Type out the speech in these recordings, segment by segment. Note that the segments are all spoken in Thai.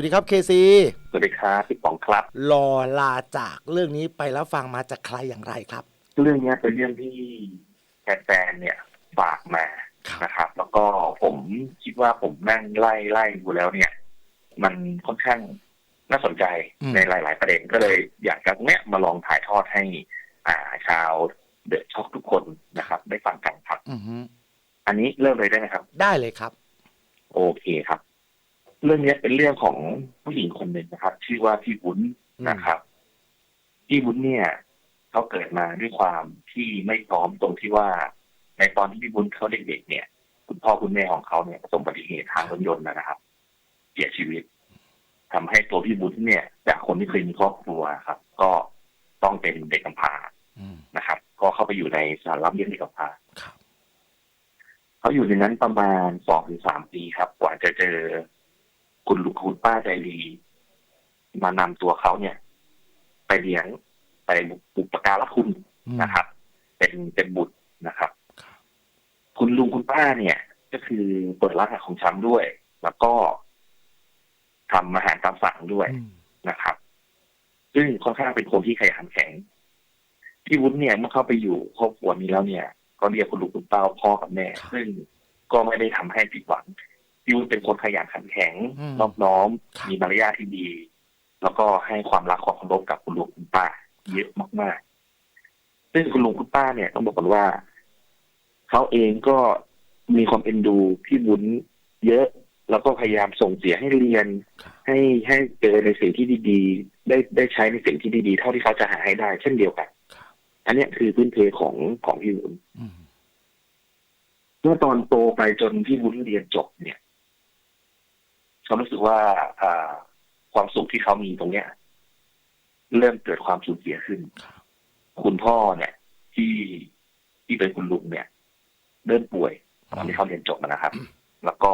วัสดีครับเคซีสวัสดีครับพี่ป๋องครับ รอลาจากเรื่องนี้ไปแล้วฟังมาจากใครอย่างไรครับ เรื่องเนี้ยเป็นเรื่องที่แฟนๆเนี่ยฝากมาครับนะครับ แล้วก็ผมคิดว่าผมนั่งไล่ไล่ดูแล้วเนี่ย มันค่อนข้างน่าสนใจอืมในหลาย ๆ ประเด็นก็เลยอยากจะเนี้ยมาลองถ่ายทอดให้อ่าชาวเดอะช็อกทุกคนนะครับ ได้ฟังกันครับอือฮึอันนี้เริ่มเลยได้ไหมครับ ได้เลยครับ โอเคครับ เรื่องเนี้ยเป็นเรื่องของผู้หญิงคนหนึ่งนะครับ ชื่อว่าพี่วุ้นอืมนะครับ พี่วุ้นเนี่ยเขาเกิดมาด้วยความที่ไม่พร้อมตรงที่ว่า ในตอนที่พี่วุ้นเขาเด็กๆเนี่ย คุณพ่อคุณแม่ของเขาเนี่ยประสบอุบัติเหตุทางรถยนต์นะครับ เสียชีวิตทำให้ตัวพี่วุ้นเนี่ย จากคนที่เคยมีครอบครัวครับ ก็ต้องเป็นเด็กกำพร้าอืมนะครับ ก็เข้าไปอยู่ในสถานรับเลี้ยงเด็กกำพร้าครับเขาอยู่ในนั้นประมาณสองถึงสามปีครับ กว่าจะเจอ คุณลุงคุณป้าใจดี มานำตัวเขาเนี่ย ไปเลี้ยงไปบุปการะคุณอืมนะครับ เป็นเป็นบุตรนะครับครับ คุณลุงคุณป้าเนี่ย ก็คือเปิดร้านขายของชำด้วย แล้วก็ทำอาหารตามสั่งด้วยอืมนะครับ ซึ่งค่อนข้างเป็นคนที่ขยันแข็งพี่วุ้นเนี่ยเมื่อเข้าไปอยู่ครอบครัวนี้แล้วเนี่ย ก็เรียกคุณลุงคุณป้าว่าพ่อกับแม่ ซึ่งก็ไม่ได้ทำให้ผิดหวัง พี่วุ้นเป็นคนขยันขันแข็งอืม นอบน้อมครับมีมารยาทที่ดี แล้วก็ให้ความรักความเคารพกับคุณลุงคุณป้า เยอะมากๆ ซึ่งคุณลุงคุณป้าเนี่ยต้องบอกกันว่า เขาเองก็มีความเอ็นดูพี่วุ้นเยอะ แล้วก็พยายามส่งเสียให้เรียน ครับ ให้ให้เจอในสิ่งที่ดีๆ ได้ได้ใช้ในสิ่งที่ดีๆ เท่าที่เขาจะหาให้ได้ เช่นเดียวกัน ครับอันเนี้ยคือพื้นเพของของพี่วุ้นอืม เมื่อตอนโตไปจนพี่วุ้นเรียนจบเนี่ย เขารู้สึกว่าอ่าความสุขที่เขามีตรงเนี้ย เริ่มเกิดความสูญเสียขึ้นครับคุณพ่อเนี่ย ที่ที่เป็นคุณลุงเนี่ย เริ่มป่วยตอนที่เขาเรียนจบนะครับ แล้วก็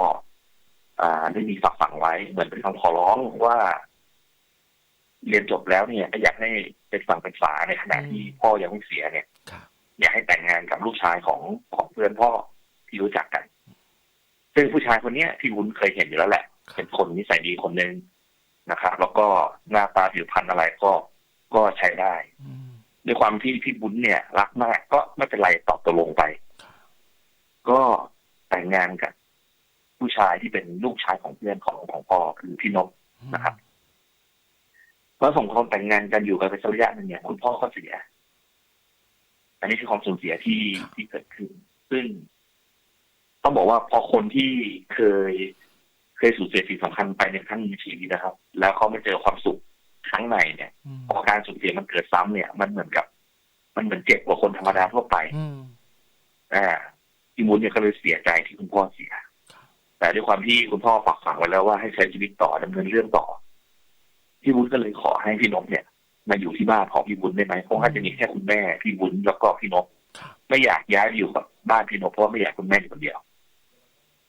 อ่าได้มีฝากฝังไว้เหมือนเป็นคำขอร้องว่า เรียนจบแล้วเนี่ยอยากให้เป็นฝั่งเป็นฝาในขณะที่พ่อยังไม่เสียเนี่ยครับอยากให้แต่งงานกับลูกชายของของเพื่อนพ่อที่รู้จักกัน ซึ่งผู้ชายคนเนี้ยที่วุ้นเคยเห็นอยู่แล้วแหละ เป็นคนนิสัยดีคนหนึ่งนะครับแล้วก็หน้าตาผิวพรรณอะไรก็ก็ใช้ได้อืมด้วยความที่พี่บุญเนี่ย รักมากก็ไม่เป็นไรตอบตกลงไป ก็แต่งงานกับผู้ชายที่เป็นลูกชายของเพื่อนของของพ่อคือพี่นพนะครับพอสองคนแต่งงานกันอยู่กันเป็นระยะหนึงเนี่ยคุณพ่อก็เสีย อันนี้คือความสูญเสียที่ที่เกิดขึ้น ซึ่ง ต้องบอกว่าพอคนที่เคย เคยสูญเสียสิ่งสำคัญไปในครั้งหนึ่งในชีวิตนะครับ แล้วเขาไม่เจอความสุขครั้งในเนี่ยอืมพอการสูญเสียมันเกิดซ้ำเนี่ย มันเหมือนกับ มันเหมือนเจ็บกว่าคนธรรมดาทั่วไปอืมอ่าพี่มุนเนี่ยก็เลยเสียใจที่คุณพ่อเสีย แต่ด้วยความที่คุณพ่อฝากฝังไว้แล้วว่าให้ใช้ชีวิตต่อดำเนินเรื่องต่อ พี่วุ้นก็เลยขอให้พี่นกเนี่ย มาอยู่ที่บ้านของพี่วุ้นได้ไหมเพราะว่าจะมีแค่คุณแม่พี่วุ้นแล้วก็พี่นกครับไม่อยากย้ายไปอยู่กับบ้านพี่นกเพราะว่าไม่อยากคุณแม่อยู่คนเดียว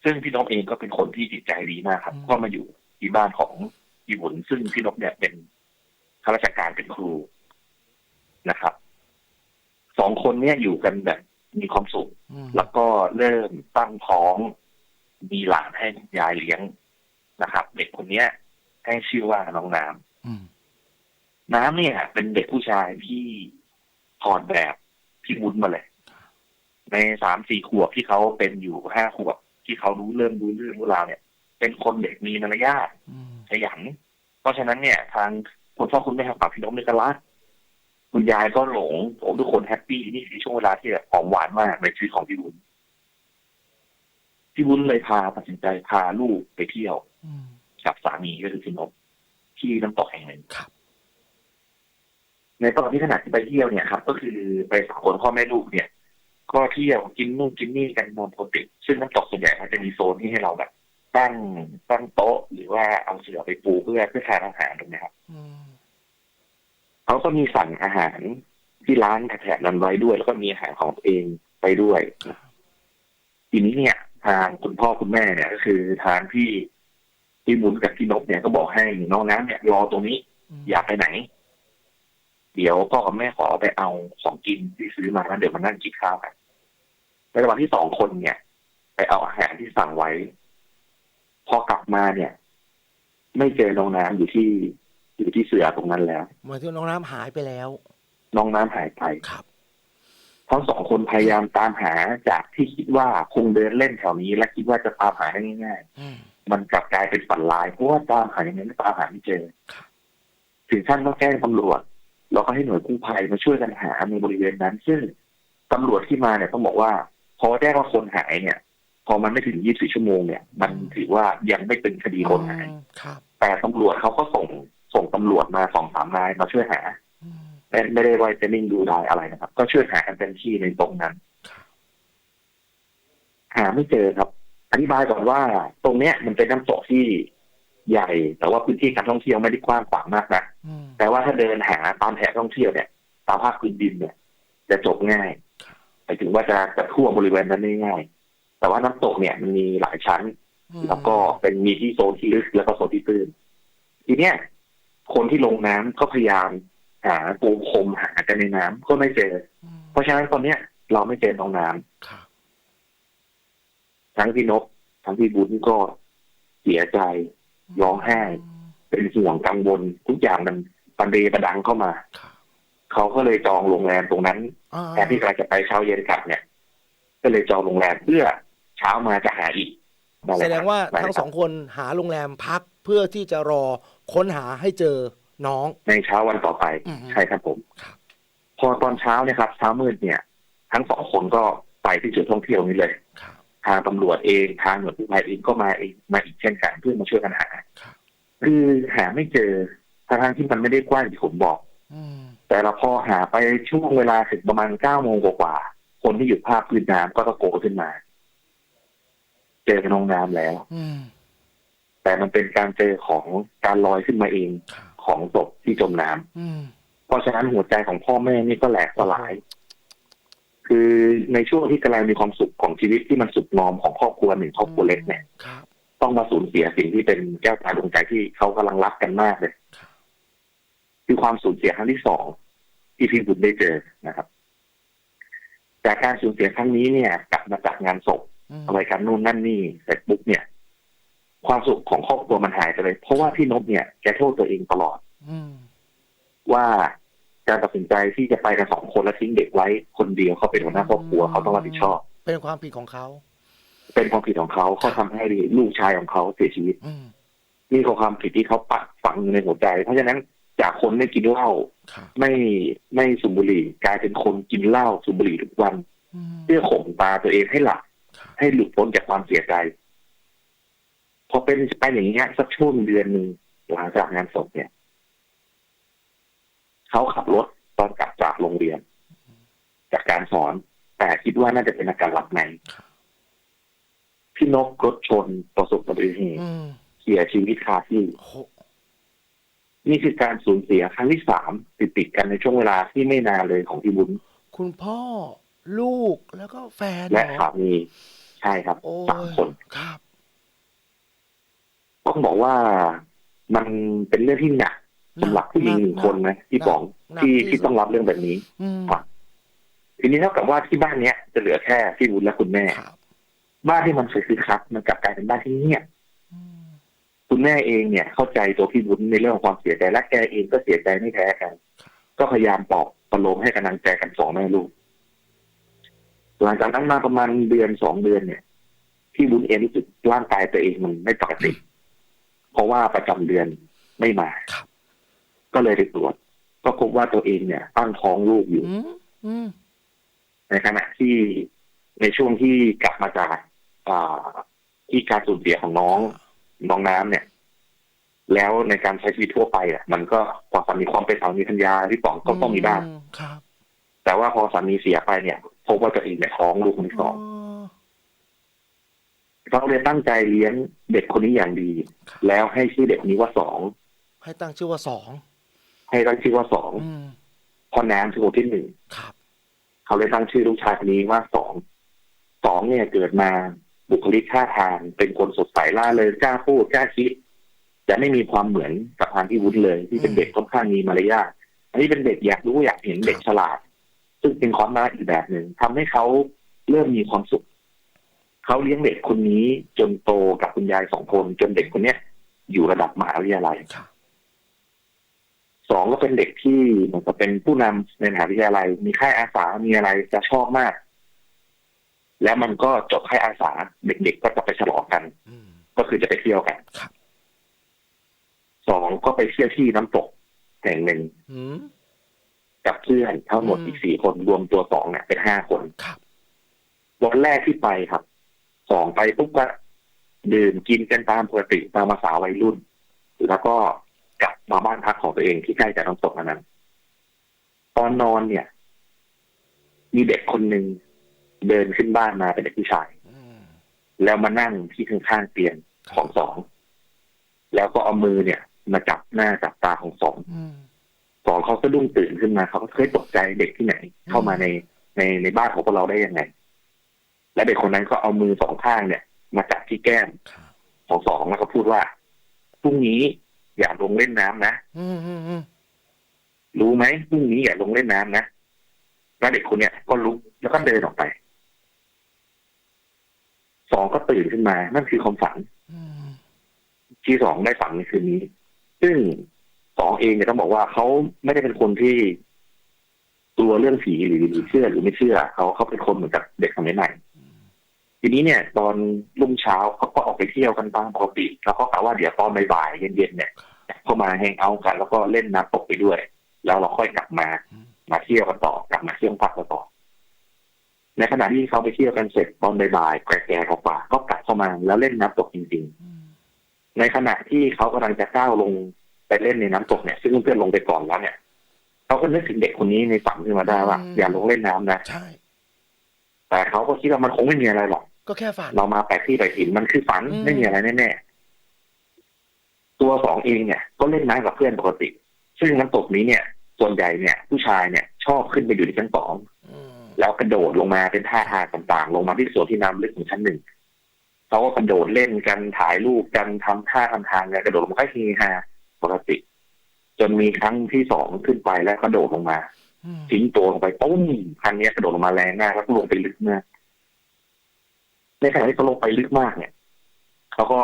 ซึ่งพี่นกเองก็เป็นคนที่จิตใจดีมากครับ ก็มาอยู่ที่บ้านของพี่วุ้นซึ่งพี่นกเนี่ยเป็นข้าราชการเป็นครูนะครับสองคนเนี่ยอยู่กันแบบมีความสุขอืมแล้วก็เริ่มตั้งท้องมีหลานให้ยายเลี้ยงนะครับ เด็กคนเนี้ย ให้ชื่อว่าน้องน้อืมำน้ำเนี่ย เป็นเด็กผู้ชายที่ถอดแบบพี่วุ้นมาเลย ในสามสี่ขวบที่เขาเป็นอยู่ห้าขวบ ที่เขารู้เริ่มรู้เรื่องรู้ราวเนี่ย เป็นคนเด็กมีมารยาทอืมขยันเพราะฉะนั้นเนี่ย ทางคุณพ่อคุณแม่ของพี่นกเนี่ยก็รักคุณยายก็หลงผมทุกคนแฮปปี้นี่คือช่วงเวลาที่แบบหอมหวานมากในชีวิตของพี่วุ้นพี่วุ้นเลยพาตัดสินใจพาลูกไปเที่ยวอืมกับสามีก็คือพี่นกที่น้ำตกแห่งหนึ่งครับในตอนที่ขณะที่ไปเที่ยวเนี่ยครับ ก็คือไปสองคนพ่อแม่ลูกเนี่ย ก็เที่ยวกินนู่นกินนี่กันนอนปกติ ซึ่งน้ำตกส่วนใหญ่มันจะมีโซนที่ให้เราแบบตั้งตั้งโต๊ะ หรือว่าเอาเสื่อไปปูเพื่อเพื่อทานอาหารตรงนี้ครับอืมเขาก็มีสั่งอาหารที่ร้านแถบนั้นไว้ด้วย แล้วก็มีอาหารของตัวเองไปด้วยทีนี้เนี่ย ทางคุณพ่อคุณแม่เนี่ย ก็คือทางพี่พี่บุญกับพี่นกเนี่ยก็บอกให้น้องน้ำเนี่ยรอตรงนี้มอยากไปไหน เดี๋ยวพ่อกับแม่ขอไปเอาของกินที่ซื้อมาแล้วเดี๋ยวมานั่งกินข้าวกันใน ระหว่างที่สองคนเนี่ย ไปเอาอาหารที่สั่งไว้ พอกลับมาเนี่ย ไม่เจอน้องน้ำอยู่ที่อยู่ที่เสือตรงนั้นแล้วเหมือนที่น้องน้ำหายไปแล้ว น้องน้ำหายไปครับทั้งสองคนพยายามตามหาจากที่คิดว่าคงเดินเล่นแถวนี้ และคิดว่าจะตามหาได้ง่ายอืมๆมันกลับกลายเป็นฝันร้ายเพราะว่าตามหาอย่างนี้ตามหาไม่เจอครับถึงขั้นต้องแจ้งตำรวจแล้วก็ให้หน่วยกู้ภัยมาช่วยกันหาในบริเวณนั้น ซึ่งตำรวจที่มาเนี่ยต้องบอกว่า พอแจ้งว่าคนหายเนี่ย พอมันไม่ถึง 24 ชั่วโมงเนี่ย มันถือว่ายังไม่เป็นคดีคนหายอืมครับแต่ตำรวจเขาก็ส่งส่งตำรวจมาสองสามนายมาช่วยหาอืมไม่ไม่ได้ไว้จะนิ่งดูดายอะไรนะครับ ก็ช่วยหากันเต็มที่ในตรงนั้นครับหาไม่เจอครับอธิบายก่อนว่า ตรงเนี้ยมันเป็นน้ำตกที่ใหญ่ แต่ว่าพื้นที่การท่องเที่ยวไม่ได้กว้างขวางมากนะอืมแต่ว่าถ้าเดินหาตามแผนท่องเที่ยวเนี่ย ตามภาคพื้นดินเนี่ย จะจบง่าย หมายถึงว่าจะจะทั่วบริเวณนั้นได้ง่าย แต่ว่าน้ำตกเนี่ยมันมีหลายชั้นอืมแล้วก็เป็นมีที่โซนที่ลึกแล้วก็โซนที่ตื้น ทีเนี้ยคนที่ลงน้ำก็พยายามหาปูพรมหากันในน้ำก็ไม่เจออืมเพราะฉะนั้นตอนเนี้ยเราไม่เจอน้องน้ำครับทั้งพี่นก ทั้งพี่บุญก็เสียใจร้องไห้ เป็นห่วงกังวลทุกอย่างมันปันเดประดังเข้ามาครับ เขาก็เลยจองโรงแรมตรงนั้นอ่าแทนที่กำลังจะไปเช้าเย็นกลับเนี่ย ก็เลยจองโรงแรมเพื่อเช้ามาจะหาอีกนั่นหแสละดครับงว่านั่นแหทั้ละงคสรับองคนหาโรงแรมพักเพื่อที่จะรอค้นหาให้เจอน้องในเช้าวันต่อไปอืมใช่ครับผมครับพอตอนเช้าเนี่ยครับเช้ามืดเนี่ย ทั้งสองคนก็ไปที่จุดท่องเที่ยวนี้เลยครับทางตำรวจเองทางหน่วยกู้ภัยเองก็มาเองมาอีกเช่นกันเพื่อมาช่วยกันหาครับคือหาไม่เจอทางที่มันไม่ได้กว้างอย่างที่ผมบอกอืม แต่เราพอหาไปช่วงเวลาถึงประมาณเก้าโมงกว่าๆคนที่อยู่ภาคพื้นน้ำก็ตะโกนขึ้นมา เจอน้องน้ำแล้วอืมแต่มันเป็นการเจอของการลอยขึ้นมาเองครับของศพที่จมน้ำอืมเพราะฉะนั้นหัวใจของพ่อแม่นี่ก็แหลกสลาย คือในช่วงที่กำลังมีความสุขของชีวิตที่มันสุขงอมของครอบครัวหนึ่งครอบครัวเล็กเนี่ยครับต้องมาสูญเสียสิ่งที่เป็นแก้วตาดวงใจที่เขากำลังรักกันมากเลย ครับคือความสูญเสียครั้งที่สองที่พี่บุญได้เจอนะครับ จากการสูญเสียครั้งนี้เนี่ย กลับมาจากงานศพอืมอะไรกันนู่นนั่นนี่เสร็จปุ๊บเนี่ย ความสุขของครอบครัวมันหายไปเลย เพราะว่าพี่นพเนี่ยแกโทษตัวเองตลอดอืมว่าการตัดสินใจที่จะไปกันสองคนแล้วทิ้งเด็กไว้คนเดียวเขาเป็นหัวหน้าครอบครัวเขาต้องรับผิดชอบ เป็นความผิดของเขา เป็นความผิดของเขาเขาทำให้ลูกชายของเขาเสียชีวิตอืมนี่คือความผิดที่เขาปักฝังอยู่ในหัวใจ เพราะฉะนั้น จากคนไม่กินเหล้าครับไม่ไม่สูบบุหรี่กลายเป็นคนกินเหล้าสูบบุหรี่ทุกวันอืมเพื่อข่มตาตัวเองให้หลับครับให้หลุดพ้นจากความเสียใจพอเป็นไปอย่างนี้ยสักช่วงเดือนหนึ่งหลังจากงานศพเนี่ยเขาขับรถตอนกลับจากโรงเรียน จากการสอน แต่คิดว่าน่าจะเป็นอาการหลับในครับพี่นกรถชนประสบอุบัติเหตุอืมเสียชีวิตคาที่โห นี่คือการสูญเสียครั้งที่สามติดติดๆกันในช่วงเวลาที่ไม่นานเลยของพี่บุญคุณพ่อลูกแล้วก็แฟนและเหรอสามีใช่ครับโอ้สามยคนครับต้องบอกว่ามันเป็นเรื่องที่หนักสำหรับผู้หญิงหนึ่งคนนะที่บอกหนักที่ที่ที่สุดต้องรับเรื่องแบบนี้อืมครับทีนี้เท่ากับว่าที่บ้านเนี้ยจะเหลือแค่พี่บุญและคุณแม่ครับบ้านที่มันเคยคึกคักมันกลับกลายเป็นบ้านที่เงียบอืม คุณแม่เองเนี่ยเข้าใจตัวพี่บุญในเรื่องของความเสียใจและแกเองก็เสียใจไม่แพ้กัน ก็พยายามปลอบประโลมให้กำลังใจกันสองแม่ลูกหลังจากนั้นมาประมาณเดือนสองเดือนเนี่ย พี่บุญเองรู้สึกร่างกายตัวเองมันไม่ปกติเพราะว่าประจำเดือนไม่มาครับก็เลยไปตรวจ ก็พบว่าตัวเองเนี่ยตั้งท้องลูกอยู่อืมอืมในขณะที่ในช่วงที่กลับมาจากอ่าที่การสูญเสียของน้อง น้องน้ำเนี่ย แล้วในการใช้ชีวิตทั่วไปอะ มันก็พอสามีความเป็นสามีพัญญาที่ป๋องก็ต้องมีบ้างครับ แต่ว่าพอสามีเสียไปเนี่ยพบว่าตัวเองเนี่ยท้องลูกคนที่สองเขาเลยตั้งใจเลี้ยงเด็กคนนี้อย่างดีครับแล้วให้ชื่อเด็กนี้ว่าสองให้ตั้งชื่อว่าสองให้ตั้งชื่อว่าสองอืมพอน้ำคือคนที่หนึ่งครับเขาเลยตั้งชื่อลูกชายคนนี้ว่าสองสองเนี่ยเกิดมา บุคลิกท่าทางเป็นคนสดใสล่าเริงกล้าพูดกล้าคิด จะไม่มีความเหมือนกับทางที่วุฒิเลย ที่เป็นเด็กค่อนข้างมีมารยาทอันนี้เป็นเด็กอยากรู้อยากเห็นเด็กฉลาด ซึ่งเป็นความน่ารักอีกแบบหนึ่งทำให้เขาเริ่มมีความสุขเขาเลี้ยงเด็กคนนี้จนโตกับคุณยายสองคนจนเด็กคนเนี้ยอยู่ระดับมหาวิทยาลัยค่ะสองก็เป็นเด็กที่เหมือนกับเป็นผู้นำในมหาวิทยาลัย มีค่ายอาสามีอะไรจะชอบมาก แล้วมันก็จบค่ายอาสาเด็กๆก็จะไปฉลองกันอืมก็คือจะไปเที่ยวกันครับสองก็ไปเที่ยวที่น้ำตกแห่งหนึ่งอืมกับเพื่อนทั้งหมดอืมอีกสี่คนรวมตัวสองเนี่ยเป็นห้าคนครับวันแรกที่ไปครับสองไปปุ๊บก็ดื่มกินกันตามปกติตามภาษาวัยรุ่น แล้วก็กลับมาบ้านพักของตัวเองที่ใกล้จากน้ำตกอันนั้น ตอนนอนเนี่ย มีเด็กคนหนึ่ง เดินขึ้นบ้านมาเป็นเด็กผู้ชายอืมแล้วมานั่งที่ข้างๆเตียงของสอง แล้วก็เอามือเนี่ย มาจับหน้าจับตาของสองอืมสองเขาสะดุ้งตื่นขึ้นมาเขาก็เคยตกใจเด็กที่ไหน เข้ามาในในในบ้านของพวกเราได้ยังไง และเด็กคนนั้นก็เอามือสองข้างเนี่ย มาจับที่แก้มครับของสองแล้วก็พูดว่าพรุ่งนี้อย่าลงเล่นน้ำนะอืมอืมอืมรู้ไหมพรุ่งนี้อย่าลงเล่นน้ำนะแล้วเด็กคนเนี้ยก็ลุกแล้วก็เดินออกไป สองก็ตื่นขึ้นมา นั่นคือความฝันอืมที่สองได้ฝันในคืนนี้ ซึ่งสองเองเนี่ยต้องบอกว่าเขาไม่ได้เป็นคนที่กลัวเรื่องผีหรือหรือเชื่อหรือไม่เชื่อเขาเขาเป็นคนเหมือนกับเด็กสมัยใหม่ทีนี้เนี่ย ตอนรุ่งเช้าเขาก็ออกไปเที่ยวกันตามปกติ แล้วก็กะว่าเดี๋ยวตอนบ่ายๆเย็นๆเนี่ยเข้ามาแฮงเอาท์กัน แล้วก็เล่นน้ำตกไปด้วย แล้วเราค่อยกลับมา มาเที่ยวกันต่อกลับมาเที่ยวพักกันต่อ ในขณะที่เขาไปเที่ยวกันเสร็จตอนบ่ายๆแก่ๆกว่าๆก็กลับเข้ามาแล้วเล่นน้ำตกจริงๆอืมในขณะที่เขากำลังจะก้าวลงไปเล่นในน้ำตกเนี่ยซึ่งเพื่อนๆลงไปก่อนแล้วเนี่ยเขาก็นึกถึงเด็กคนนี้ในฝันขึ้นมาได้ว่าอย่าลงเล่นน้ำนะใช่แต่เขาก็คิดว่ามันคงไม่มีอะไรหรอก ก็แค่ฝัน เรามาแปลกที่แปลกถิ่นมันคือฝันอืมไม่มีอะไรแน่ๆตัวสองเองเนี่ย ก็เล่นน้ำกับเพื่อนปกติ ซึ่งน้ำตกนี้เนี่ย ส่วนใหญ่เนี่ย ผู้ชายเนี่ย ชอบขึ้นไปอยู่ที่ชั้นสองอืม แล้วกระโดดลงมาเป็นท่าทางต่างๆ ลงมาที่ส่วนที่น้ำลึกของชั้นหนึ่งเขาก็กระโดดเล่นกันถ่ายรูปกันทำท่าทำทางกันกระโดดลงมาก็เฮฮาปกติ จนมีครั้งที่สองขึ้นไปแล้วกระโดดลงมาอืมทิ้งตัวลงไปปุ้มครั้งเนี้ยกระโดดลงมาแรงมากแล้วก็ลงไปลึกมากในขณะที่เขาลงไปลึกมากเนี่ยเขาก็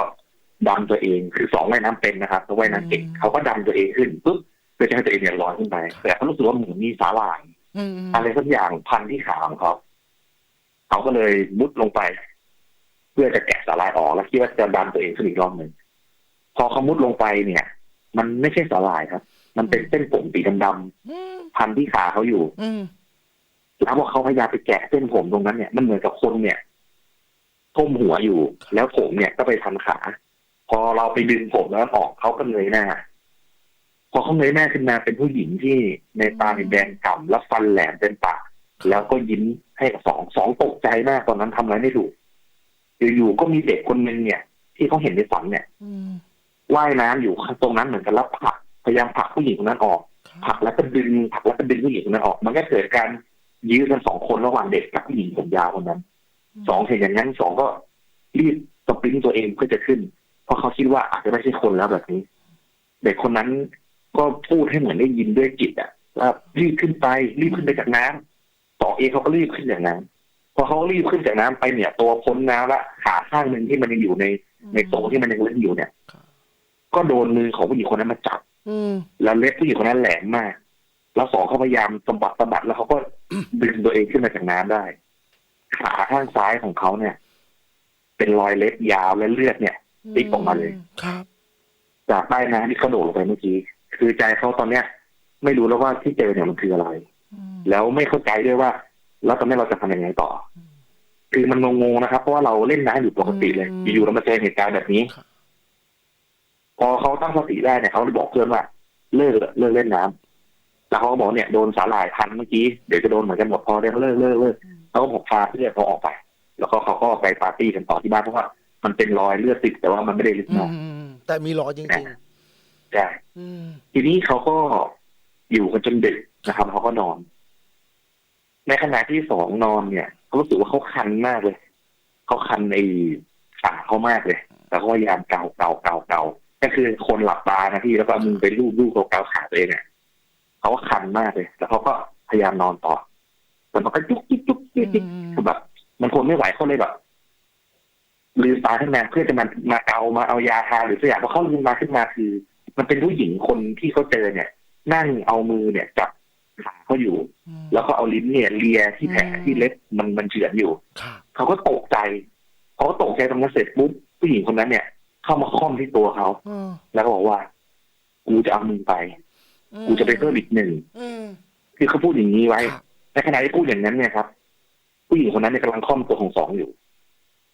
ดำตัวเองคือสองว่ายน้ำเป็นนะครับแล้วว่ายน้ำเก่งเขาก็ดำตัวเองขึ้นปุ๊บเพื่อจะให้ตัวเองเนี่ยลอยขึ้นไป แต่เขารู้สึกว่าเหมือนมีสาหร่าย อืมอืมอะไรสักอย่างพันที่ขาของเขาเขาก็เลยมุดลงไป เพื่อจะแกะสาลายออกแล้วคิดว่าจะดันตัวเองขึ้นอีกรอบหนึ่งพอเขามุดลงไปเนี่ย มันไม่ใช่สาลายครับ มันเป็นเส้นผมสีดำอืมๆพันที่ขาเขาอยู่อืมแล้วพอเขาพยายามไปแกะเส้นผมตรงนั้นเนี่ยมันเหมือนกับคนเนี่ยก้มหัวอยู่ แล้วผมเนี่ยก็ไปพันขา พอเราไปดึงผมแล้วออกเขาก็เงยหน้า พอเขาเงยหน้าขึ้นมาเป็นผู้หญิงที่ในตาเนี่ยแดงก่ำแล้วฟันแหลมเป็นปาก แล้วก็ยิ้มให้กับสองสองตกใจมากตอนนั้นทำอะไรไม่ถูกอยู่ๆก็มีเด็กคนหนึ่งเนี่ย ที่เขาเห็นในฝันเนี่ยอืมว่ายน้ำอยู่ตรงนั้นเหมือนกันแล้วผลักพยายามผลักผู้หญิงคนนั้นออกผลักแล้วก็ดึงผลักแล้วก็ดึงผู้หญิงคนนั้นออก มันก็เกิดการยื้อกันสองคนระหว่างเด็กกับผู้หญิงผมยาวคนนั้นสองเห็นอย่างนั้นสองก็รีบสปริงตัวเองเพื่อจะขึ้น เพราะเขาคิดว่าอาจจะไม่ใช่คนแล้วแบบนี้ เด็กคนนั้น ก็พูดให้เหมือนได้ยินด้วยจิตอะว่ารีบขึ้นไปรีบขึ้นไปจากน้ำสองเองเขาก็รีบขึ้นจากน้ำพอเขารีบขึ้นจากน้ำไปเนี่ย ตัวพ้นน้ำละขาข้างหนึ่งที่มันยังอยู่ใน ในโตรงที่มันยังเล่นอยู่เนี่ย ก็โดนมือของผู้หญิงคนนั้นมาจับอืมแล้วเล็บผู้หญิงคนนั้นแหลมมาก แล้วสองเขาพยายามสะบัดสะบัดแล้วเขาก็ดึงตัวเองขึ้นมาจากน้ำได้ ขาข้างซ้ายของเขาเนี่ย เป็นรอยเล็บยาวและเลือดเนี่ยติ๊กออกมาเลยครับจากใต้น้ำที่เขาโดดลงไปเมื่อกี้ คือใจเขาตอนเนี้ย ไม่รู้แล้วว่าที่เจอเนี่ยมันคืออะไรอืมแล้วไม่เข้าใจด้วยว่า แล้วตอนนี้เราจะทำยังไงต่อ คือมันงงๆนะครับ เพราะว่าเราเล่นน้ำอยู่ปกติเลย อยู่ๆเรามาเจอเหตุการณ์แบบนี้ครับพอเขาตั้งสติได้เนี่ยเขาเลยบอกเพื่อนว่า เลิกเถอะเลิกเล่นน้ำแล้วเขาก็บอกเนี่ยโดนสาหร่ายพันเมื่อกี้เดี๋ยวจะโดนเหมือนกันหมดพอได้เลิกเลิกเลิกเขาก็บอกพาเพื่อนเขาออกไป แล้วก็เขาก็ไปปาร์ตี้กันต่อที่บ้านเพราะว่ามันเป็นรอยเลือดติดแต่ว่ามันไม่ได้ลึกอืมากมแต่มีรอยจริงใช่ๆ อืมทีนี้เขาก็อยู่กันจนดึกนะครับเขาก็นอน ในขณะที่สองนอนเนี่ยเขารู้สึกว่าเขาคันมากเลยเขาคันในขาเขามากเลย แล้วก็พยายามเกาเกาเกาเกาก็คือคนหลับตานะพี่แล้วก็เอามือไปลูบลูบเกาๆขาตัวเองเนี่ยเขาก็คันมากเลย แล้วเขาก็พยายามนอนต่อแต่มันก็จุกจิกจุกจิกจุกจิกคือแบบมันทนไม่ไหวเขาเลยแบบลืมตาขึ้นมาเพื่อจะมามาเอามาเอายาทาหรือสักอย่างพอเขาลืมตาขึ้นมาคือ มันเป็นผู้หญิงคนที่เขาเจอเนี่ย นั่งเอามือเนี่ยจับขาเขาอยู่อืมแล้วก็เอาลิ้นเนี่ยเลียที่แผลอืมที่เล็บมันมันเฉือนอยู่ค่ะเขาก็ตกใจเขาก็ตกใจตรงนั้นเสร็จปุ๊บผู้หญิงคนนั้นเนี่ย เข้ามาค่อมที่ตัวเขาอืมแล้วก็บอกว่า กูจะเอามึงไป กูจะไปเพิ่มอีกหนึ่งอืมคือเขาพูดอย่างนี้ไว้ครับในขณะที่พูดอย่างนั้นเนี่ยครับ ผู้หญิงคนนั้นเนี่ยกำลังค่อมตัวของสองอยู่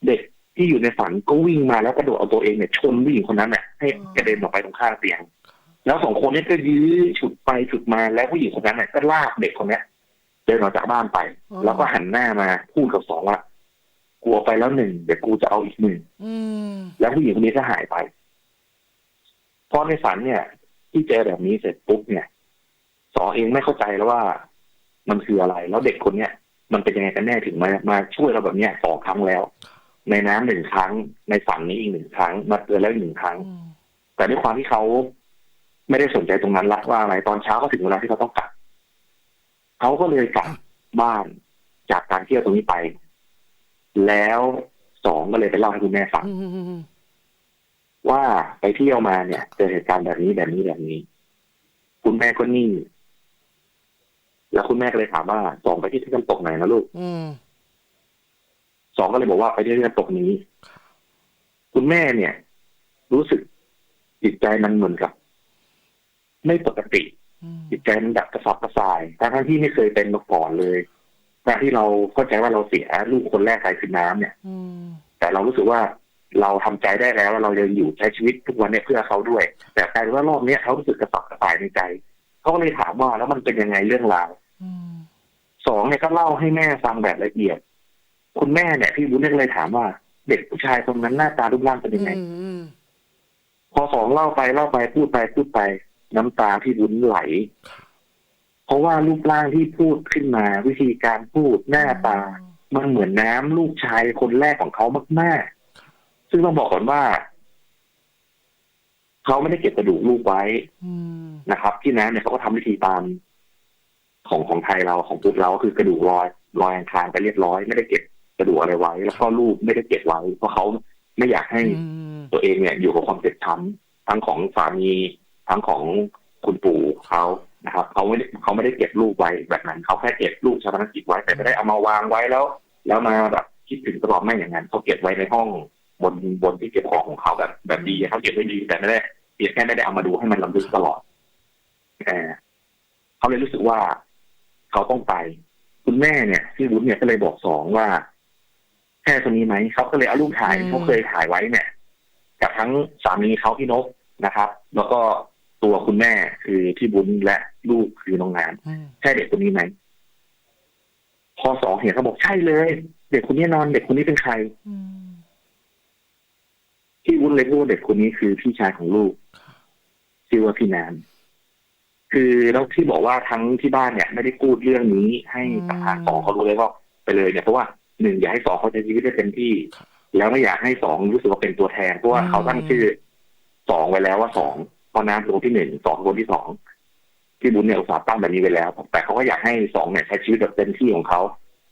เด็ก ที่อยู่ในฝันก็วิ่งมาแล้วกระโดดเอาตัวเองเนี่ยชนผู้หญิงคนนั้นเนี่ยให้กระเด็นออกไปตรงข้างเตียง แล้วสองคนเนี้ก็ยื้อฉุดไปฉุดมาแล้วผู้หญิงคนนั้นเนี่ยก็ลากเด็กคนเนี้ยเดินออกจากบ้านไป แล้วก็หันหน้ามาพูดกับสองว่ากูเอาไปแล้วหนึ่งเดี๋ยวกูจะเอาอีกหนึ่งอืมแล้วผู้หญิงคนนี้ก็หายไปเพราะในฝันเนี่ย ที่เจอแบบนี้เสร็จปุ๊บเนี่ย สอเองไม่เข้าใจแล้วว่ามันคืออะไร แล้วเด็กคนเนี้ยมันเป็นยังไงกันแน่ถึงมามาช่วยเราแบบเนี้ยสองครั้งแล้ว ในน้ำหนึ่งครั้ง ในฝันนี้อีกหนึ่งครั้งมาเตือนแล้วอีกหนึ่งครั้งอืมแต่ด้วยความที่เขาไม่ได้สนใจตรงนั้นละว่าอะไรตอนเช้าก็ถึงเวลาที่เขาต้องกลับเขาก็เลยกลับบ้านจากการเที่ยวตรงนี้ไป แล้วสองก็เลยไปเล่าให้คุณแม่ฟังอืมอืมอืมว่าไปเที่ยวมาเนี่ยเจอเหตุการณ์แบบนี้แบบนี้แบบนี้ คุณแม่ก็นิ่งแล้วคุณแม่ก็เลยถามว่าสองไปที่ที่น้ำตกไหนนะลูกอืม สองก็เลยบอกว่าไปที่น้ำตกนี้ คุณแม่เนี่ย รู้สึกจิตใจมันเหมือนกับ ไม่ปกติอืมจิตใจมันแบบกระสับกระส่ายทั้งๆที่ไม่เคยเป็นมาก่อนเลยแต่ที่เราเข้าใจว่าเราเสียลูกคนแรกไปคือน้ำเนี่ยอืมแต่เรารู้สึกว่าเราทำใจได้แล้วว่าเรายังอยู่ใช้ชีวิตทุกวันเนี่ยเพื่อเขาด้วย แต่กลายเป็นว่ารอบเนี้ยเขารู้สึกกระสับกระส่ายในใจเขาก็เลยถามว่าแล้วมันเป็นยังไงเรื่องราวอืมสองเนี่ยก็เล่าให้แม่ฟังแบบละเอียด คุณแม่เนี่ยพี่วุ้นก็เลยถามว่า เด็กผู้ชายคนนั้นหน้าตารูปร่างเป็นยังไงอืมอืมพอสองเล่าไปเล่าไปพูดไปพูดไป น้ำตาพี่วุ้นไหล เพราะว่ารูปร่างที่พูดขึ้นมา วิธีการพูดหน้าตา มันเหมือนน้ำลูกชายคนแรกของเขามากๆ ซึ่งต้องบอกก่อนว่าเขาไม่ได้เก็บกระดูกลูกไว้อืมนะครับ ที่น้ำเนี่ยเขาก็ทำพิธีตามของของไทยเราของพุทธเราก็คือกระดูกลอยลอยอังคารไปเรียบร้อย ไม่ได้เก็บ กระดูกอะไรไว้ แล้วก็ลูกไม่ได้เก็บไว้ เพราะเขาไม่อยากให้อืมตัวเองเนี่ย อยู่กับความเจ็บช้ำทั้งของสามีทั้งของคุณปู่เขานะครับเขาไม่ได้เขาไม่ได้เก็บลูกไว้แบบนั้นเขาแค่เก็บลูกชาปนกิจไว้แต่ไม่ได้เอามาวางไว้แล้ว แล้วมาแบบคิดถึงตลอดไม่อย่างนั้นเขาเก็บไว้ในห้องบนบนที่เก็บของของเขาแบบแบบดีเขาเก็บไว้ดีแต่ไม่ได้เพียงแค่ไม่ได้เอามาดูให้มันลำลึกตลอดแต่เขาเลยรู้สึกว่าเขาต้องไป คุณแม่เนี่ยที่วุ้นเนี่ยก็เลยบอกสองว่า แค่คนนี้ไหมเขาก็เลยเอารูปถ่ายที่เขาเคยถ่ายไว้เนี่ย กับทั้งสามีเขาพี่นกนะครับ แล้วก็ตัวคุณแม่คือพี่บุญและลูกคือน้องงานอืมใช่เด็กคนนี้ไหมพอสองเห็นเขาบอกใช่เลย เด็กคนนี้นอน เด็กคนนี้เป็นใครอืมพี่วุ้นเลยพูดว่าเด็กคนนี้คือพี่ชายของลูกชื่อว่าพี่นานคือแล้วที่บอกว่าทั้งที่บ้านเนี่ย ไม่ได้พูดเรื่องนี้ให้กับทางสองเขารู้เลยว่าไปเลยเนี่ยเพราะว่า หนึ่งอยากให้สองเขาใช้ชีวิตได้เต็มที่ แล้วไม่อยากให้สองรู้สึกว่าเป็นตัวแทนเพราะว่าเขาตั้งชื่อสองไว้แล้วว่าสองพอน้ำเป็นคนที่หนึ่งสองเป็นคนที่สองพี่บุญเนี่ยอุตส่าห์ตั้งแบบนี้ไว้แล้ว แต่เขาก็อยากให้สองเนี่ยใช้ชีวิตแบบเต็มที่ของเขา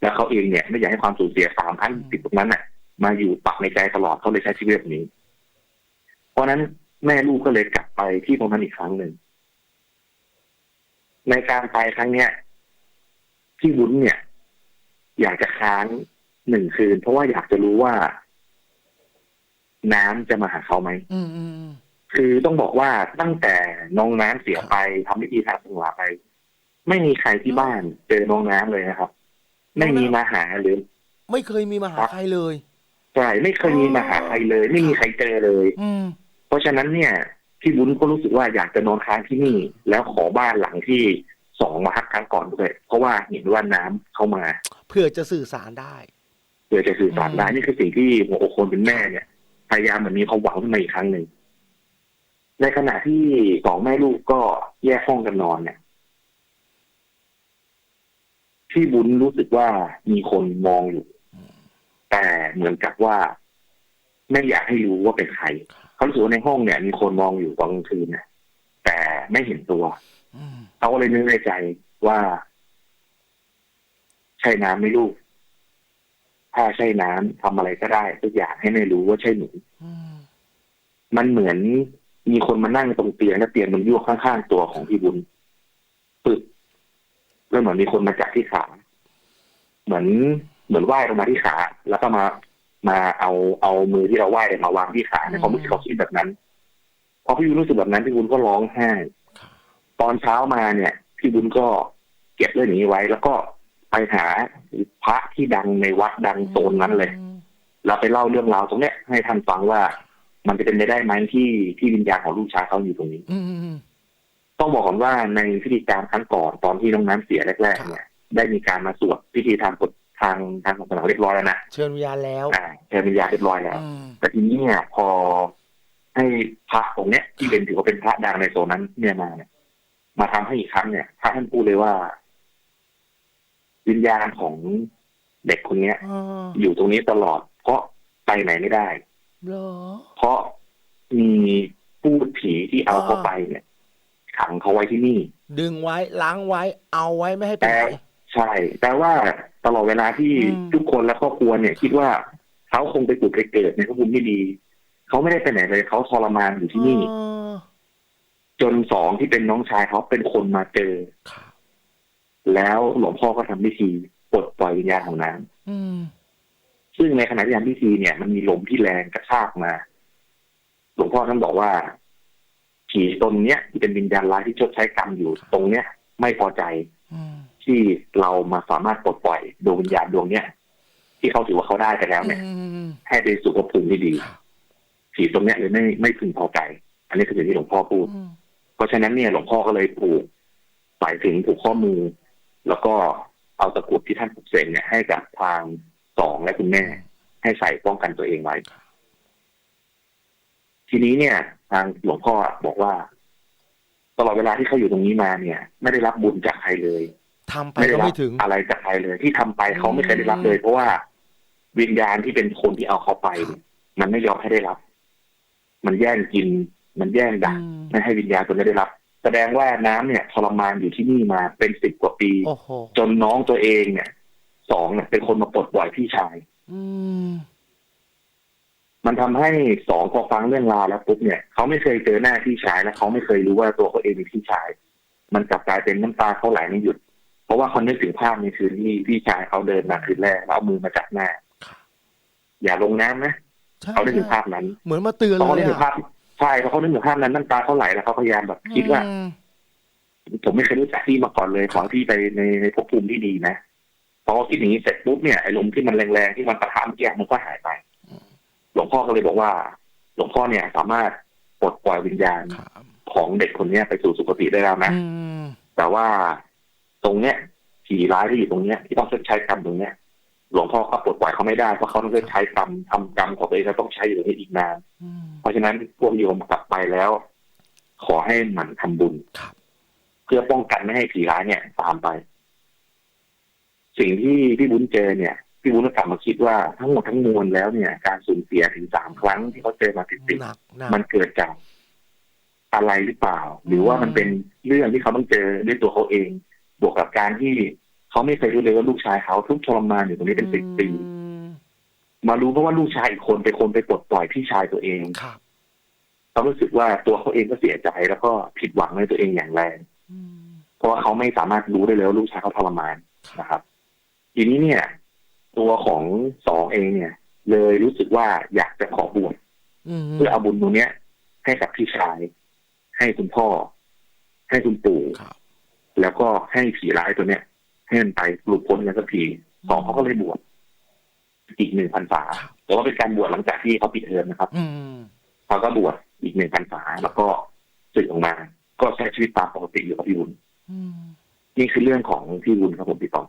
แล้วเขาเองเนี่ยไม่อยากให้ความสูญเสียสามท่านติดตรงนั้นน่ะ มาอยู่ปักในใจตลอดเขาเลยใช้ชีวิตแบบนี้ เพราะฉะนั้นแม่ลูกก็เลยกลับไปที่ตรงนั้นอีกครั้งหนึ่งในการไปครั้งเนี้ยพี่บุญเนี่ย อยากจะค้าง หนึ่งคืน เพราะว่าอยากจะรู้ว่า น้ำจะมาหาเขาไหมอืมอืมอืมคือต้องบอกว่าตั้งแต่น้องน้ำเสียไปทำพิธีทางสงฆ์ไป ไม่มีใครที่บ้านเจอน้องน้ำเลยนะครับ ไม่มีมาหาหรือ ไม่เคยมีมาหาใครเลยใช่ไม่เคยมีมาหาใครเลย ไม่มีใครเจอเลย อืมเพราะฉะนั้นเนี่ยพี่บุญก็รู้สึกว่าอยากจะนอนค้างที่นี่ แล้วขอบ้านหลังที่สองมาพักครั้งก่อนด้วยเพราะว่าเห็นว่าน้ำเข้ามา เพื่อจะสื่อสารได้ เพื่อจะสื่อสารได้อืมนี่คือสิ่งที่หัวอกคนเป็นแม่เนี่ย พยายามเหมือนมีความหวังขึ้นมาอีกครั้งหนึ่งในขณะที่สองแม่ลูกก็แยกห้องกันนอนเนี่ยพี่บุญรู้สึกว่ามีคนมองอยู่ แต่เหมือนกับว่า ไม่อยากให้รู้ว่าเป็นใครเขารู้สึกว่าในห้องเนี่ย มีคนมองอยู่ตอนกลางคืนเนี่ยแต่ไม่เห็นตัวอืมเขาก็เลยนึกในใจว่า ใช่น้ำไหม่ลูกพ ถ้าใช่น้ำทำอะไรก็ได้ทุกอย่างให้ไม่รู้ว่าใช่หนูอืมมันเหมือนมีคนมานั่งตรงเตียงแล้วเตียงมันยั่วข้างๆตัวของพี่บุญปึ๊บแล้วเหมือนมีคนมาจับที่ขา เหมือนเหมือนไหว้ลงมาที่ขา แล้วก็มามาเอาเอามือที่เราไหว้เนี่ยมาวางที่ขาในความรู้สึกเขาคิดแบบนั้นพอพี่บุญรู้สึกแบบนั้นพี่บุญก็ร้องไห้ตอนเช้ามาเนี่ย พี่บุญก็เก็บเรื่องนี้ไว้ แล้วก็ ไปหาพระที่ดังในวัดดังโซนนั้นเลย เราไปเล่าเรื่องราวตรงเนี้ย ให้ท่านฟังว่ามันจะเป็นไปได้ไหมที่ที่วิญญาณของลูกชายเขาอยู่ตรงนี้ อืมอืมอืมต้องบอกก่อนว่าในพิธีการครั้งก่อนตอนที่น้องน้ำเสียแรกๆเนี่ย ได้มีการมาสวดพิธีทางกฎทางทางศาสนาเรียบร้อยแล้วนะเชิญวิญญาณแล้วอ่าเชิญวิญญาณเรียบร้อยแล้วอืมแต่ทีนี้เนี่ยพอให้พระองค์เนี้ยที่เป็นถือว่าเป็นพระดังในโซนนั้นเนี่ยมาเนี่ยมาทำให้อีกครั้งเนี่ยพระท่านพูดเลยว่า วิญญาณของเด็กคนเนี้ยอ่าอยู่ตรงนี้ตลอด เพราะไปไหนไม่ได้เหรอเพราะมีพูดผีที่เอาเขาไปเนี่ยขังเขาไว้ที่นี่ ดึงไว้ล้างไว้เอาไว้ไม่ให้ไปแต่ไหนใช่ แต่ว่าตลอดเวลาที่อืมทุกคนและครอบครัวเนี่ย คิดว่าเขาคงไปปลุกไปเกิดในภพภูมิที่ดี เขาไม่ได้ไปไหนเลยเขาทรมานอยู่ที่นี่อ่าจนสองที่เป็นน้องชายเขาเป็นคนมาเจอครับ แล้วหลวงพ่อก็ทำพิธีปลดปล่อยวิญญาณของน้อืมำซึ่งในขณะที่ทำพิธีเนี่ยมันมีลมที่แรงกระชากมา หลวงพ่อท่านบอกว่าผีตนเนี้ยที่เป็นวิญญาณร้ายที่ชดใช้กรรมอยู่ตรงเนี้ย ไม่พอใจอืมที่เรามาสามารถปลดปล่อยดวงวิญญาณดวงเนี้ยที่เขาถือว่าเขาได้ไปแล้วเนี่ยอืมให้ไปสู่ภพภูมิที่ดีครับผีตรงเนี้ยเลยไม่ไม่พึงพอใจ อันนี้คือสิ่งที่หลวงพ่อพูดอืมเพราะฉะนั้นเนี่ยหลวงพ่อก็เลยผูกสายถึงผูกข้อมือ แล้วก็เอาตะกรุดที่ท่านปลุกเสกเนี่ยให้กับทางสองและคุณแม่ ให้ใส่ป้องกันตัวเองไว้ ทีนี้เนี่ย ทางหลวงพ่อบอกว่า ตลอดเวลาที่เขาอยู่ตรงนี้มาเนี่ย ไม่ได้รับบุญจากใครเลยทำไปไม่ได้ก็รัไม่ถึงอะไรจากใครเลย ที่ทำไปเขาไม่เคยได้รับเลย เพราะว่าวิญญาณที่เป็นคนที่เอาเขาไปเนี่ยมันไม่ยอมให้ได้รับ มันแย่งกิน มันแย่งดักอืมไม่ให้วิญญาณตัวนี้ได้รับแส ดงว่าน้ำเนี่ยทรมานอยู่ที่นี่มาเป็นสิบกว่าปีโอ้โหจนน้องตัวเองเนี่ยสองเนี่ยเป็นคนมาปลดปล่อยพี่ชาย อืมมันทำให้สองพอฟังเรื่องราวแล้วปุ๊บเนี่ยเขาไม่เคยเจอหน้าพี่ชายและเขาไม่เคยรู้ว่าตัวเขาเองมีพี่ชาย มันกลับกลายเป็นน้ำตาเขาไหลไม่หยุด เพราะว่าเขานึกถึงภาพในคืนที่พี่ชายเขาเดินมาคืนแรกแล้วเอามือมาจับหน้าครับอย่าลงน้ำนะใช่เขานึกถึงภาพนั้น เหมือนมาเตือนพอเขาเลนึยกถึงอะภาพ ใช่พอเขานึกถึงภาพนั้นน้ำตาเขาไหลแล้วเขาพยายามแบบคิดว่าอืมผมไม่เคยรู้จักพี่มาก่อนเลยขอให้พี่ไปในในภพภูมิที่ดีนะพอเขาคิดอย่างนี้เสร็จปุ๊บเนี่ยไอ้ลมที่มันแรงๆที่มันประทะเมื่อกี้มันก็หายไปหลวงพ่อก็เลยบอกว่า หลวงพ่อเนี่ย สามารถปลดปล่อยวิญญาณครับของเด็กคนเนี้ยไปสู่สุคติได้แล้วนะอืมแต่ว่าตรงเนี้ยผีร้ายที่อยู่ตรงเนี้ยที่ต้องชดใช้กรรมตรงเนี้ย หลวงพ่อก็ปลดปล่อยเขาไม่ได้เพราะเขาต้องชดใช้กรรมทำกรรมของตัวเองแล้วต้องใช้อยู่ตรงนี้อีกนานอืมเพราะฉะนั้นพวกโยมกลับไปแล้ว ขอให้หมั่นทำบุญครับเพื่อป้องกันไม่ให้ผีร้ายเนี่ย ตามไป สิ่งที่พี่บุญเจอเนี่ยพี่บุญก็กลับมาคิดว่าทั้งหมดทั้งมวลแล้วเนี่ย การสูญเสียถึงสามครั้งที่เขาเจอมาติดติดหนักหนักๆมันเกิดจากอะไรหรือเปล่า หรือว่ามันเป็นเรื่องที่เขาต้องเจอด้วยตัวเขาเอง บวกกับการที่ เขาไม่เคยรู้เลยว่าลูกชายเขาทุกข์ทรมานอยู่ตรงนี้เป็นสิบปีอืมมารู้เพราะว่าลูกชายอีกคนเป็นคนไปปลดปล่อยพี่ชายตัวเองครับเขารู้สึกว่าตัวเขาเองก็เสียใจแล้วก็ผิดหวังในตัวเองอย่างแรงอืมเพราะว่าเขาไม่สามารถรู้ได้เลยว่าลูกชายเขาทรมานนะครับ ทีนี้เนี่ย ตัวของสองเองเนี่ย เลยรู้สึกว่าอยากจะขอบวชอืมเพื่อเอาบุญตรงเนี้ย ให้กับพี่ชาย ให้คุณพ่อ ให้คุณปู่ครับแล้วก็ให้ผีร้ายตัวเนี้ย ให้มันไปหลุดพ้นกันสักทีสองเขาก็เลยบวชอีกหนึ่งพรรษาครับแต่ว่าเป็นการบวชหลังจากที่เขาปิดเทอมนะครับอืมเขาก็บวชอีกหนึ่งพรรษา แล้วก็สึกออกมา ก็ใช้ชีวิตตามปกติอยู่กับพี่บุญอืมนี่คือเรื่องของพี่บุญครับผมพี่ตอง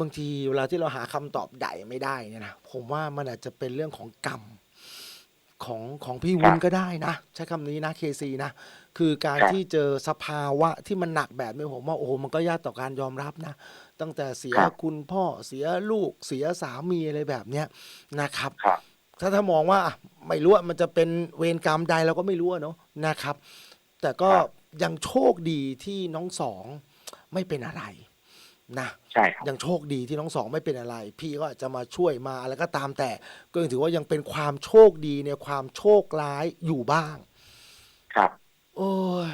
บางทีเวลาที่เราหาคำตอบใดไม่ได้เนี่ยนะผมว่ามันอาจจะเป็นเรื่องของกรรมของของพี่วุ้นก็ได้นะ ใช้คำนี้นะเคซีนะ คือการที่เจอสภาวะที่มันหนักแบบนี้ผมว่าโอ้โหมันก็ยากต่อการยอมรับนะ ตั้งแต่เสียคุณพ่อเสียลูกเสียสามีอะไรแบบเนี้ยนะครับครับถ้าถ้ามองว่าอะไม่รู้ว่ามันจะเป็นเวรกรรมใดเราก็ไม่รู้อะเนาะนะครับ แต่ก็ครับยังโชคดีที่น้องสองไม่เป็นอะไรนะใช่ครับยังโชคดีที่น้องสองไม่เป็นอะไร พี่ก็อาจจะมาช่วยมาอะไรก็ตามแต่ ก็ยังถือว่ายังเป็นความโชคดีในความโชคร้ายอยู่บ้าง ครับ โอ้ย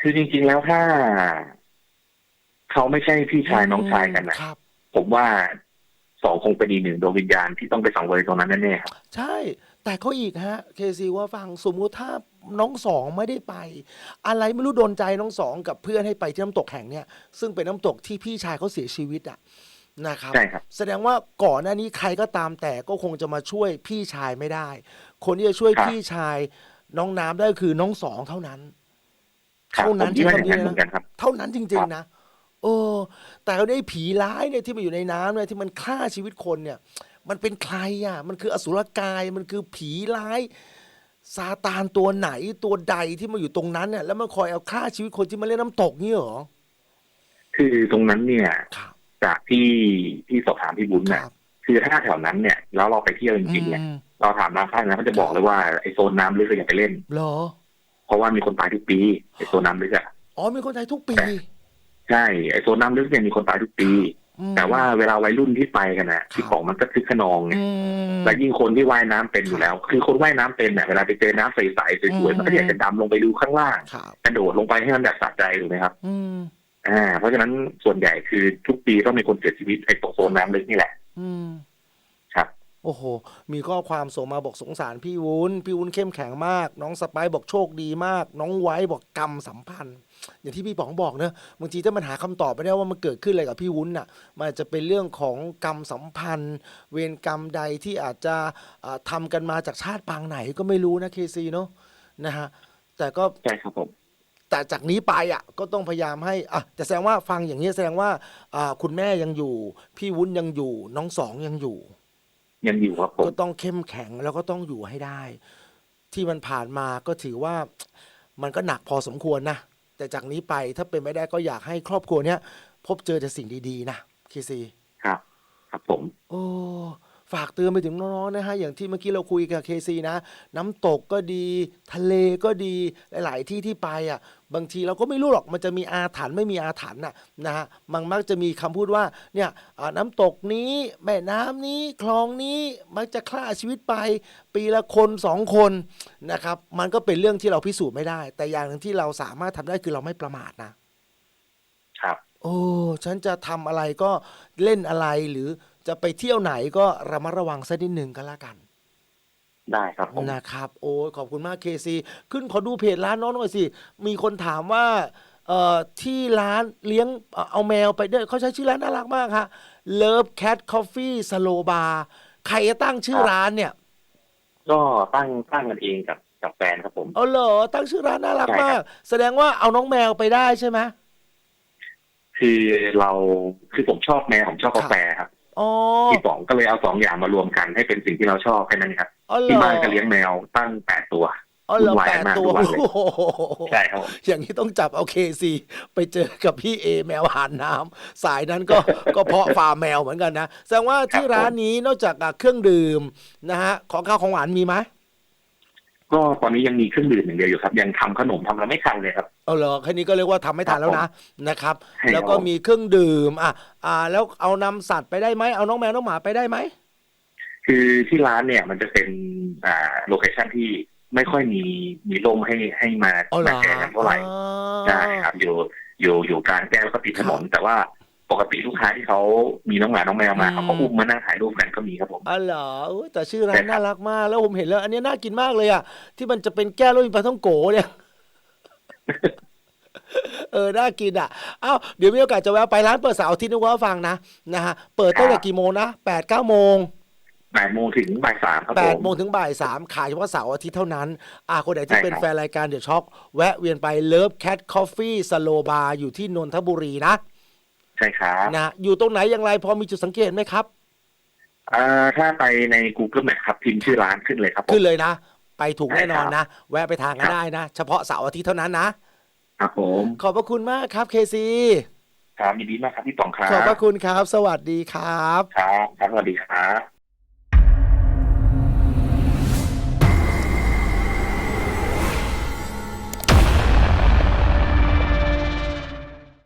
คือจริง ๆ แล้วถ้า เขาไม่ใช่พี่ชายน้องชายกันนะครับ ผมว่าสองคงเป็นอีกหนึ่งดวงวิญญาณที่ต้องไปสังเวยตรงนั้นแน่ๆครับ ใช่ แต่ก็อีกฮะ เคซีว่าฟังสมมุติถ้าน้องสองไม่ได้ไป อะไรไม่รู้โดนใจน้องสองกับเพื่อนให้ไปที่น้ำตกแห่งเนี้ยซึ่งเป็นน้ำตกที่พี่ชายเขาเสียชีวิตอะนะครับ ใช่ครับ แสดงว่าก่อนหน้านี้ใครก็ตามแต่ก็คงจะมาช่วยพี่ชายไม่ได้ คนที่จะช่วยครับ พี่ชาย น้องน้ำได้คือน้องสองเท่านั้นครับเท่าผนั้มนคิดที่ว่าอคำย่างนี้นั้นเหมือนกันะนครับ เท่านั้นจคริรังบๆนะเออ แต่เอาได้ผีร้ายเนี่ยที่มาอยู่ในน้ำเนี่ยที่มันฆ่าชีวิตคนเนี่ย มันเป็นใครอะ มันคืออสุรกายมันคือผีร้ายซาตานตัวไหนตัวใดที่มาอยู่ตรงนั้นเนี่ยแล้วมันคอยเอาฆ่าชีวิตคนที่มาเล่นน้ำตกนี่เหรอคือตรงนั้นเนี่ยครับจากที่ที่สอบถามพี่บุญคเนี่ยรับคือถ้าแถวนั้นเนี่ย แล้วเราไปเที่ยวจริงๆเนี่ยอืม เราถามน้ำข้างนะเขาจะบอกเลยว่าไอโซนน้ำลึกก็อย่าไปเล่นเหรอ เพราะว่ามีคนตายทุกปีไอโซนน้ำลึกอะอ๋อมีคนไทยทุกปี ใช่ไอโซนน้ำลึกเนี่ยมีคนตายทุกปีอืมแต่ว่าเวลาวัยรุ่นที่ไปกันน่ะครับที่ของมันก็คึกขนองไงอืมและยิ่งคนที่ว่ายน้ำเป็นอยู่แล้ว คือคนว่ายน้ำเป็นเนี่ยเวลาไปเจอน้ำใสๆสวยอืๆมมันก็อยากจะดำลงไปดูข้างล่างครับกระโดดลงไปให้มันแบบสะใจถูกไหมครับอืมอ่า เพราะฉะนั้นส่วนใหญ่คือทุกปีต้องมีคนเสียชีวิตไอ้ตกโซนน้ำลึกนี่แหละ อืมครับ โอ้โห มีข้อความส่งมาบอกสงสารพี่วุ้น พี่วุ้นเข้มแข็งมาก น้องสไปซ์บอกโชคดีมาก น้องไว้บอกกรรมสัมพันธ์ อย่างที่พี่ป๋องบอกเนอะบางทีถ้ามันหาคำตอบไม่ได้ว่ามันเกิดขึ้นอะไรกับพี่วุ้นน่ะ มันอาจจะเป็นเรื่องของกรรมสัมพันธ์ เวรกรรมใดที่อาจจะอ่าทำกันมาจากชาติปางไหนก็ไม่รู้นะเคซีเนาะนะฮะ แต่ก็ใช่ครับผมแต่จากนี้ไปอะก็ต้องพยายามให้อะแต่แสดงว่าฟังอย่างนี้ยแสดงว่าอ่าคุณแม่ยังอยู่ พี่วุ้นยังอยู่ น้องสองยังอยู่ ยังอยู่ครับผมก็ต้องเข้มแข็งแล้วก็ต้องอยู่ให้ได้ ที่มันผ่านมาก็ถือว่ามันก็หนักพอสมควรนะ แต่จากนี้ไปถ้าเป็นไม่ได้ก็อยากให้ครอบครัวเนี้ยพบเจอแต่สิ่งดีๆนะคีซีครับ ครับผม โอ้ฝากเตือนไปถึงน้องๆนะฮะอย่างที่เมื่อกี้เราคุยกับเคซีนะ น้ำตกก็ดี ทะเลก็ดีหลาย ๆ ที่ที่ไปอะ บางทีเราก็ไม่รู้หรอกมันจะมีอาถรรพ์ไม่มีอาถรรพ์น่ะนะฮะมันมักจะมีคำพูดว่าเนี่ยอ่าน้ำตกนี้แม่น้ำนี้คลองนี้มักจะฆ่าชีวิตไป ปีละคนสองคนนะครับมันก็เป็นเรื่องที่เราพิสูจน์ไม่ได้ แต่อย่างหนึ่งที่เราสามารถทำได้คือเราไม่ประมาทนะครับ โอ้ฉันจะทำอะไรก็เล่นอะไรหรือจะไปเที่ยวไหนก็ระมัดระวังสักนิดหนึ่งก็แล้วกัน ได้ครับผม นะครับ โอ้ยขอบคุณมากเคซีขึ้นขอดูเพจร้านน้องหน่อยสิ มีคนถามว่าเอ่อที่ร้านเลี้ยงเอ่อเอาแมวไปด้วยเขาใช้ชื่อร้านน่ารักมากฮะ Love Cat Coffee Slow Bar ใครจะตั้งชื่อร้านเนี่ย ก็ตั้งตั้งกันเองกับกับแฟนครับผม เอาเหรอตั้งชื่อร้านน่ารักใช่ครับ มาก แสดงว่าเอาน้องแมวไปได้ใช่ไหม คือเราคือผมชอบแมวผมชอบกาแฟครับ อ๋อพี่ป๋องก็เลยเอาสองอย่างมารวมกันให้เป็นสิ่งที่เราชอบแค่นั้นครับอ๋อเหรที่อบ้านก็เลี้ยงแมวตั้งแปดตัวอ๋อเหรอวุ่นวายแปดมากตัวทุกวันเลยโอ้โหใช่ครับผมอย่างนี้ต้องจับเอาเคซีไปเจอกับพี่เอแมวหานน้ำสายนั้นก็ก็เพาะฟาร์มแมวเหมือนกันนะแสดงว่าที่ร้านนี้นอกจากอะเครื่องดื่มนะฮะของข้าวของหวานมีไหม ก็ตอนนี้ยังมีเครื่องดื่มอย่างเดียวอยู่ครับ ยังทำขนมทำอะไรไม่ทันเลยครับเอาเหรอแค่นี้ก็เรียกว่าทำไม่ทันแล้วนะนะครับใช่ครับ แล้วก็มีเครื่องดื่มอะอ่า แล้วเอานำสัตว์ไปได้ไหมเอาน้องแมวน้องหมาไปได้ไหมคือที่ร้านเนี่ยมันจะเป็นอ่าโลเคชั่นที่ไม่ค่อยมีมีร่มให้ให้มาเอาเหรมาอแข่งกันเท่าไหร่อ๋อใช่ครับอยู่อยู่อยู่กลางแก้วแล้วก็ติดถนนแต่ว่า ปกติลูกค้าที่เขามีน้องหมาน้องแมวมาอืมเขาก็อุ้มมานั่งถ่ายรูปกันก็มีครับผมอ๋อเหรออุ๊ยแต่ชื่อร้าใช่นครับน่ารักมากแล้วผมเห็นแล้ว อันนี้น่ากินมากเลยอะที่มันจะเป็นแก้วแล้วมีปลาท่องโกเนี่ยเออ น่ากินอะ เอ้า เดี๋ยวมีโอกาสจะแวะไปร้านเปิดเสาร์อาทิตย์นึกว่าฟังนะ นะฮะ เปิดตั้งแต่กี่โมงนะแปดเก้าโมงบ่ายโมงถึงบ่ายสามครับแปผดมโมงถึงบ่ายสามขายเฉพาะเสาร์อาทิตย์เท่านั้น อ่าคนไหนที่ใช่ครับเป็นแฟนรายการเดี๋ยวช็อก แวะเวียนไปเลิฟแคทคอฟฟี่สโลบาร์อยู่ที่นนทบุรีนะ ใช่ครับนะอยู่ตรงไหนอย่างไรพอมีจุดสังเกตไหมครับอ่าถ้าไปใน Google Map ครับพิมพ์ชื่อร้านขึ้นเลยครับผมขึ้นเลยนะ ไปถูกใช่แน่นอนครับนะ แวะไปทานกันได้นะ เฉพาะเสาร์อาทิตย์เท่านั้นนะครับผมขอบพระคุณมากครับเคซีครับยินดีมากครับพี่ป๋องครัขอบพบระคุณครับ สวัสดีครับ ครับครับสวัสดีครับ